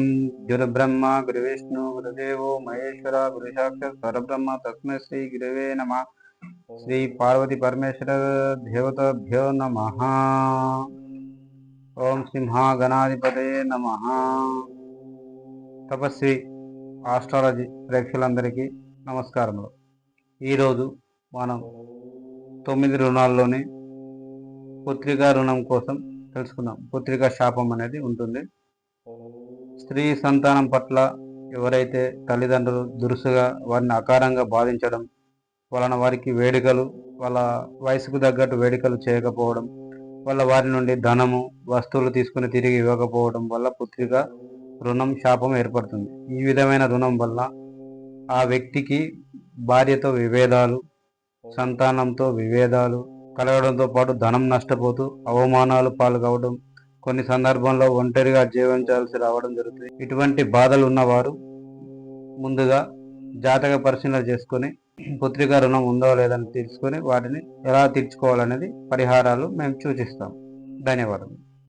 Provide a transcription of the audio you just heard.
ఓం గురుబ్రహ్మ గురువిష్ణు గురుదేవో మహేశ్వర గురు సాక్షాత్ పరబ్రహ్మ తస్మై శ్రీ గురువే నమ. శ్రీ పార్వతి పరమేశ్వర దేవతభ్యో నమ. ఓం సింహాగణాధిపతయే నమ. తపస్వి ఆస్ట్రాలజీ ప్రేక్షకులందరికీ నమస్కారములు. ఈరోజు మనం తొమ్మిది రుణాల్లోని పుత్రికా రుణం కోసం తెలుసుకుందాం. పుత్రికా శాపం అనేది ఉంటుంది. స్త్రీ సంతానం పట్ల ఎవరైతే తల్లిదండ్రులు దురుసుగా వారిని అకారంగా బాధించడం వలన వారికి వేడుకలు వాళ్ళ వయసుకు తగ్గట్టు వేడుకలు చేయకపోవడం వల్ల వారి నుండి ధనము వస్తువులు తీసుకుని తిరిగి ఇవ్వకపోవడం వల్ల పుత్రిక రుణం శాపం ఏర్పడుతుంది. ఈ విధమైన రుణం వల్ల ఆ వ్యక్తికి భార్యతో విభేదాలు సంతానంతో విభేదాలు కలగడంతో పాటు ధనం నష్టపోతూ అవమానాలు పాల్గొవడం కొన్ని సందర్భంలో ఒంటరిగా జీవించాల్సి రావడం జరుగుతుంది. ఇటువంటి బాధలు ఉన్నవారు ముందుగా జాతక పరిశీలన చేసుకొని పుత్రిక రుణం ఉందో లేదని తెలుసుకొని వాటిని ఎలా తీర్చుకోవాలనేది పరిహారాలు మేము సూచిస్తాం. ధన్యవాదాలు